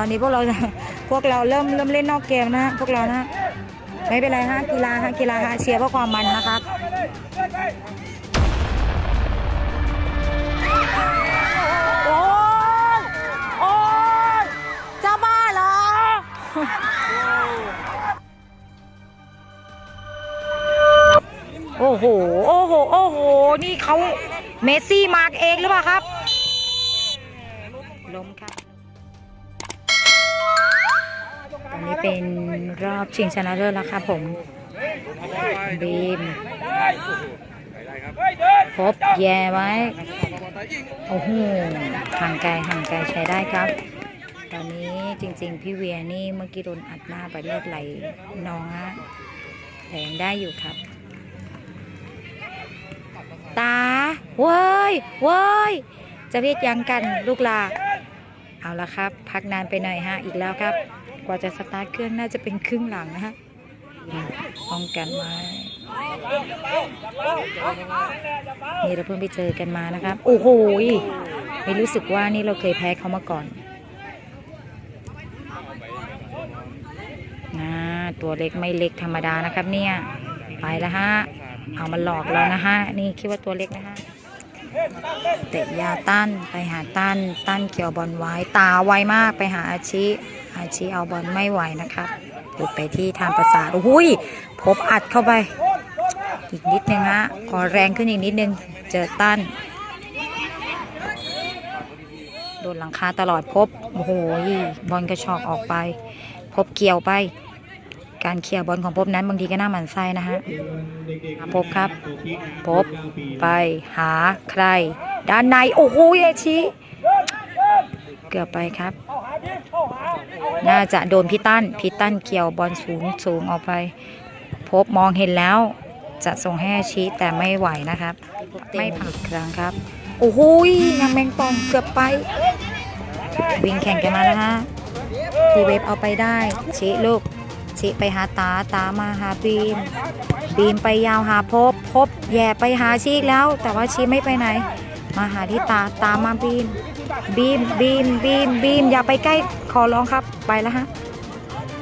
ตอนนี้พวกเราพวกเราเริ่มเริ่มเล่นนอกเกมนะฮะพวกเรานะไม่เป็นไรฮะกีฬาฮะกีฬาฮะเชียร์เพื่อความมันนะครับโอ้ยโอ้ยจะบ้าเหรอโอ้โห โอ้โห โอ้โห นี่เขาเมสซี่มาร์กเองหรือเปล่าครับ เป็นรอบชิงชนะเลิศแล้วครับผมบีมพบแย่ไว้ โอ้โหห่างไกลห่างไกลใช้ได้ครับ ตอนนี้จริง ๆ พี่เวียนี่เมื่อกี้โดนอัดหน้าไปเลือดไหลนองฮะแต่ยังได้อยู่ครับ ตาเว้ยเว้ยจะเรียกยังกันลูกลาเอาละครับ พักนานไปหน่อยฮะ อีกแล้วครับ กว่าจะสตาร์ทเครื่องน่าจะเป็นครึ่งหลังนะฮะป้องกันไว้นี่เราเพิ่งไปเจอกันมานะครับ โอ้โหไม่รู้สึกว่านี่เราเคยแพ้เขามาก่อนนะตัวเล็กไม่เล็กธรรมดานะครับเนี่ย ไปแล้วฮะ เอามาหลอกเรานะฮะ นี่คิดว่าตัวเล็กนะฮะ เตะยาตั้นไปหาตั้นตั้นเกี่ยวบอลไว้ตาไวมากไปหาอาชิอาชิเอาบอลไม่ไหวนะครับหลุดไปที่ทางประสาทอุ้ยพบอัดเข้าไป อีกนิดนึงฮะขอแรงขึ้นอีกนิดนึง เจอตั้นโดนหลังคาตลอดพบโอ้โหบอลกระชอกออกไป พบเกี่ยวไป การเคลียร์บอลของพบนั้นบางทีก็น่าหมั่นไส้นะฮะพบครับ พบไปหาใคร ด้านใน โอ้โหเอชิเกือบไปครับ น่าจะโดนพี่ตั้นพี่ตั้นเกี่ยวบอลสูงสูงออกไป พบมองเห็นแล้ว จะส่งให้อาชิแต่ไม่ไหวนะครับ ไม่ผ่านครั้งครับ โอ้โหยังแมงปองเกือบไป วิ่งแข่งกันมาแล้วฮะทีเวฟเอาไปได้ชิลูก ชิไปหาตาตามาหาบีมบีมไปยาวหาพบ พบแย่ไปหาชีกแล้ว แต่ว่าชีไม่ไปไหน มาหาที่ตาตามาบีม บีมบีมบีมบีมอย่าไปใกล้ขอร้องครับไปแล้วฮะ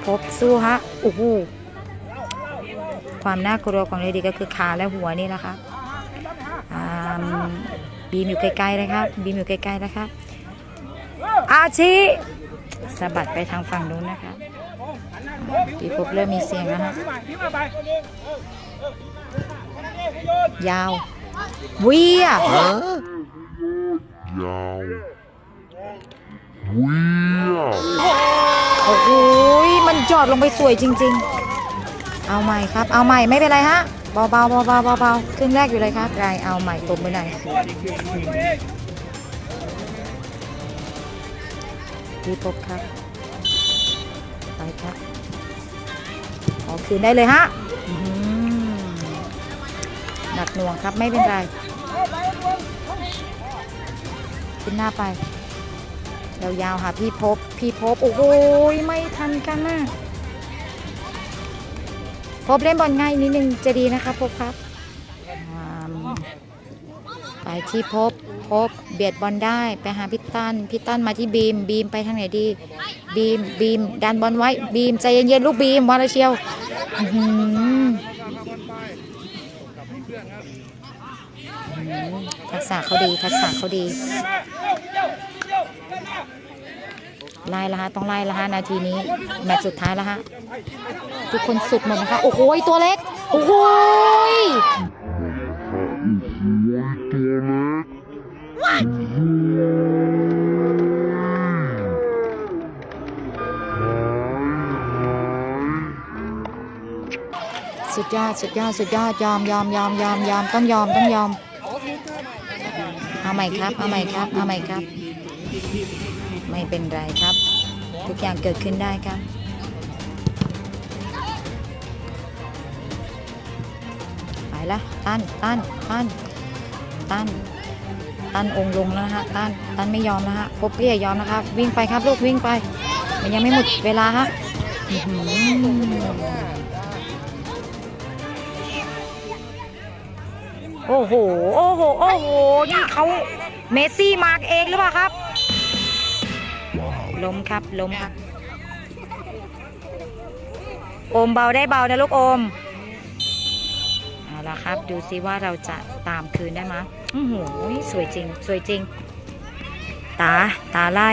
พบสู้ฮะโอ้โหความน่ากลัวของเลดีก็คือขาและหัวนี่แหละครับบีมอยู่ใกล้ๆเลยครับ บีมอยู่ใกล้ๆแล้วครับ อาชีสะบัดไปทางฝั่งนู้นนะครั บพี่พบเริ่มมีเสียงแล้วฮะยาวเวีย Yao. Weird. โอ้โหมันจอดลงไปสวยจริง ๆ เอาใหม่ครับ เอาใหม่ไม่เป็นไรฮะเบาๆเบาๆเบาๆครึ่งแรกอยู่เลยครับไรเอาใหม่ตบมือหน่อยดีพบครับ คืนได้เลยฮะหนักหน่วงครับไม่เป็นไรขึ้นหน้าไปยาวๆค่ะพี่พบพี่พบโอ้โหไม่ทันกันนะพบเล่นบอลง่ายนิดนึงจะดีนะคะพบครับ ไปที่พบพบเบียดบอลได้ไปหาพี่ตั้นพี่ตั้นมาที่บีมบีมไปทางไหนดีบีมบีมดันบอลไว้บีมใจเย็นๆลูกบีมวาลเชียวทักษะเขาดีทักษะเขาดีไล่ละฮะต้องไล่ละฮะนาทีนี้แมตช์สุดท้ายล้วฮะทุกคนสุดหมดนะคะโอ้โหตัวเล็กโอ้โห ดยอดสุดยอดสุดยอดยอมยอมยอมยอมยอมต้องยอมต้องยอมเอาใหม่ครับเอาใหม่ครับเอาใหม่ครับ ไม่เป็นไรครับ ทุกอย่างเกิดขึ้นได้ครับไปละตันตันตันตันตันองค์ลงแล้วนะฮะตันตันไม่ยอมนะฮะพบเพี่ยยอมนะครับ วิ่งไปครับลูกวิ่งไป มันยังไม่หมดเวลาฮะ โอ้โห โอ้โห โอ้โห นี่เขาเมสซี่มาร์กเองหรือเปล่าครับ Wow. ล้มครับ ล้มครับ โอมเบาได้เบานะลูกโอม เอาละครับ ดูซิว่าเราจะตามคืนได้ไหมยอื้อหือสวยจริง สวยจริง ตา ตาไล่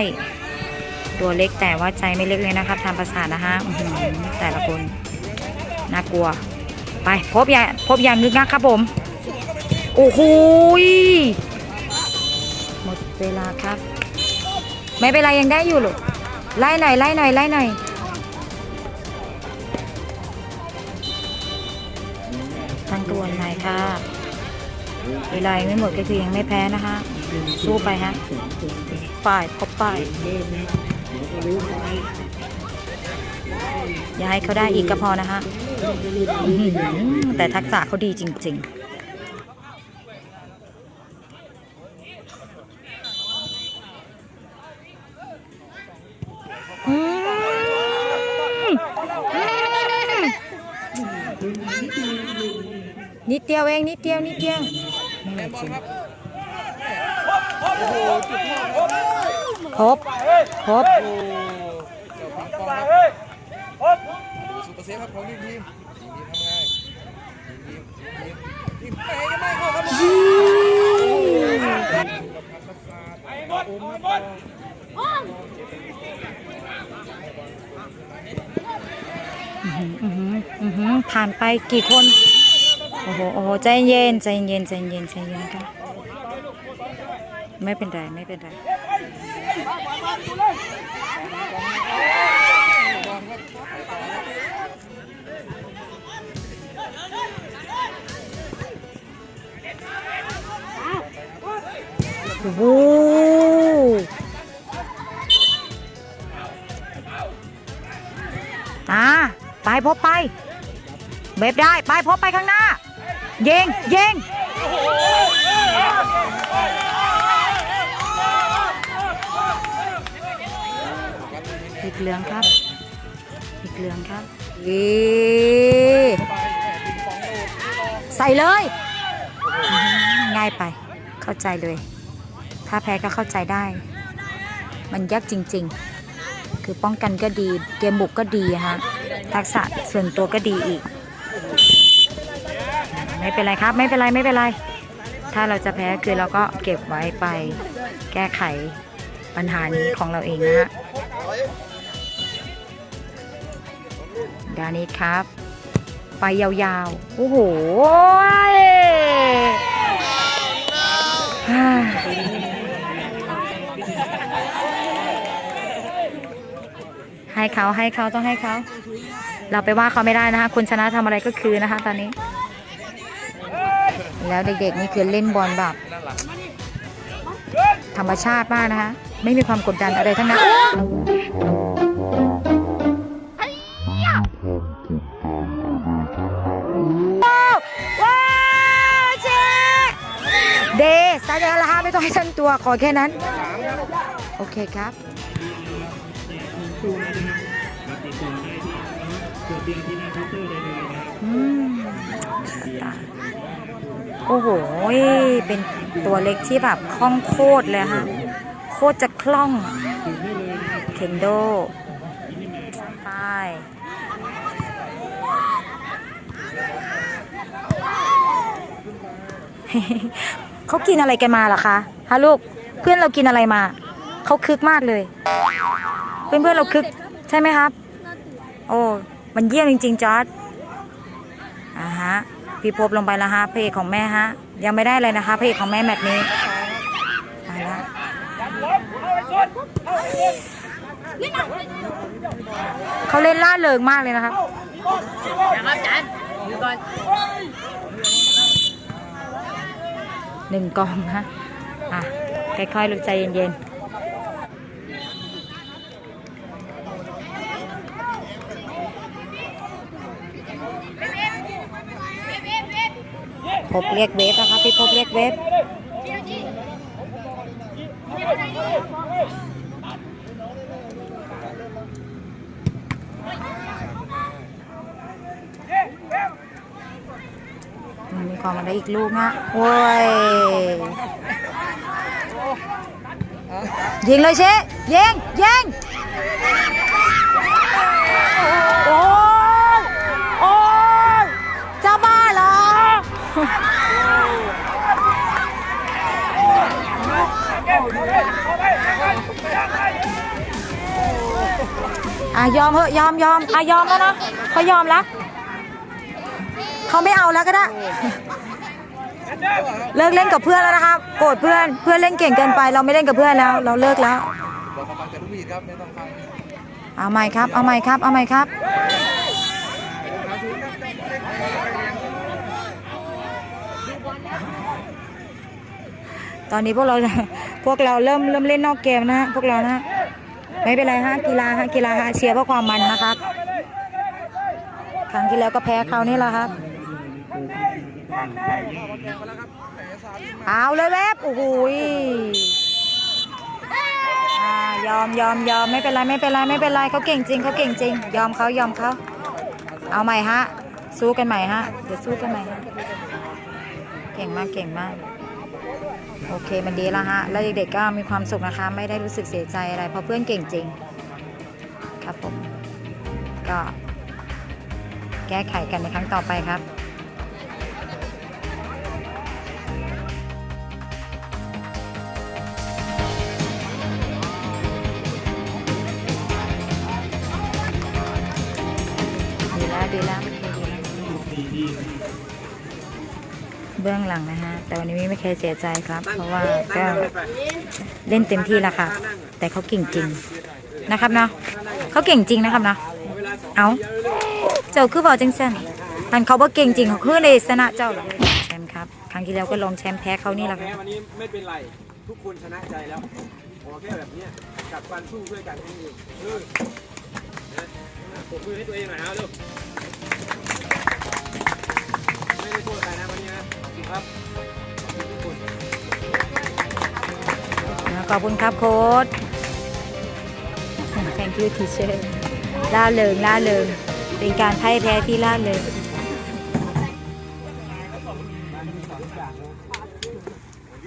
ตัวเล็กแต่ว่าใจไม่เล็กเลยนะครับทำประสาทนะฮะอื้อหือแต่ละคน น่ากลัว ไป พบอย่าพบอย่างนึกนะครับผม โอ้โหหมดเวลาครับ ไม่เป็นไรยังได้อยู่หรอกไล่หน่อยไล่หน่อยไล่หน่อยทั้งตัวหน่อยค่ะ เวลาไม่หมดก็คือยังไม่แพ้นะคะสู้ไปฮะป้ายพบป้ายอย่าให้เขาได้อีกก็พอนะคะแต่ทักษะเขาดีจริง ๆ เดียวเองนิดเดียวนิดเดียวไม่จริงครบครบเจ้าปิงปองครับดูซูเปอร์เซฟครับของทีมทีมทีมทีมทำไงทีมทีมทีมทีมไม่ยังไม่เข้าครับยีโอ้มครับอื้อหืออื้อหือผ่านไปกี่คน โอ้โหโอ้โหใจเย็นใจเย็นใจเย็นใจเย็นนะคะไม่เป็นไรไม่เป็นไรโอ้โหอ่าไปพบไปเบบได้ ไปพบไปข้างหน้า ยงเยงอีกเหลืองครับ อีกเหลืองครับอ๊ะใส่เลย ง่ายไป เข้าใจเลย ถ้าแพ้ก็เข้าใจได้ มันยากจริง ๆ คือป้องกันก็ดี เกมบุกก็ดีฮะ ทักษะส่วนตัวก็ดีอีก ไม่เป็นไรครับ ไม่เป็นไรไม่เป็นไร ถ้าเราจะแพ้คือเราก็เก็บไว้ไปแก้ไขปัญหานี้ของเราเองนะฮะดานิดครับ ไปยาวๆ โอ้โหให้เขาให้เขาต้องให้เขา เราไปว่าเขาไม่ได้นะคะคนชนะทำอะไรก็คือนะคะตอนนี้ แล้วเด็กๆนี่คือเล่นบอลแบบธรรมชาติมากนะคะ ไม่มีความกดดันอะไรทั้งนั้นว้าวว้าวเดซาเดลฮะไม่ต้องให้ฉันตัวขอแค่นั้น โอเคครับ อืมโอ้โห เป็นตัวเล็กที่แบบคล่องโคตรเลยฮะโคตรจะคล่อง เคนโดไปเขากินอะไรกันมาหรอคะฮะลูก เพื่อนเรากินอะไรมา เขาคึกมากเลย เพื่อนเพื่อนเราคึก ใช่ไหมครับ โอ้ มันเยี่ยมจริง ๆจอร์ดอ่าฮะ พี่พบลงไปแล้วฮะพระเอกของแม่ฮะ ยังไม่ได้เลยนะคะพระเอกของแม่แมตช์นี้ไปละเขาเล่นล่าเริงมากเลยนะครับนะครับจานดูก่อนหนึ่งกองฮะอะค่อยๆลูกใจเย็นๆ พบเรียกเวฟนะคะพี่พบเรียกเวฟมีความมาได้อีกลูกนะโว้ยยิงเลยเชยิงยิงโอ้ อะยอมเหอะยอมยอมอะยอมแล้วนะเขายอมแล้วเขาไม่เอาแล้วก็ได้ เลิกเล่นกับเพื่อนแล้วนะครับโกรธเพื่อนเพื่อนเล่นเก่งเกินไป เราไม่เล่นกับเพื่อนแล้ว เราเลิกแล้วบอกมาฟังแต่ลูกบีดครับไม่ต้องฟังเอาใหม่ครับ เอาใหม่ครับ เอาใหม่ครับตอนนี้พวกเราพวกเราเริ่มเริ่มเล่นนอกเกมนะฮะพวกเรานะ ไม่เป็นไรฮะกีฬาฮะกีฬาฮะเชียร์เพื่อความมันนะครับครั้งที่แล้วก็แพ้เขานี่แหละครับ เอาเลยแวบโอ้โหยอ่ายอมยอมยอมไม่เป็นไรไม่เป็นไรไม่เป็นไรเขาเก่งจริงเขาเก่งจริง ยอมเขายอมเขาเอาใหม่ฮะสู้กันใหม่ฮะเดี๋ยวสู้กันใหม่ฮะเก่งมากเก่งมาก โอเคมันดีแล้วฮะ แล้วเด็กๆก็มีความสุขนะคะ ไม่ได้รู้สึกเสียใจอะไรเพราะเพื่อนเก่งจริง ครับผม ก็แก้ไขกันในครั้งต่อไปครับดีแล้วดีแล้ว เบื้องหลังนะฮะแต่วันนี้ไม่เคยเสียใจครับ เพราะว่าก็เล่นเต็มที่แล้วค่ะ แต่เขาเก่งจริงนะครับเนาะเขาเก่งจริงนะครับเนาะเอาเจ้าคือบอกจังสันมันเขาบอกเก่งจริงเขาคือในชนะเจ้าเหรอแชมป์ครับ ครั้งที่แล้วก็ลงแชมป์แพ้เขานี่แหละคแพ้รับวันนี้ไม่เป็นไรทุกคนชนะใจแล้วขอแค่แบบเนี้ยกัดฟันสู้ด้วยกันนี่เองเออนะผมมือให้ตัวเองหน่อยเอาลูก อบคุณครับโค้ด thank you teacher ล่าเริงล่าเริงเป็นการพ่ายแพ้ที่ล่าเริง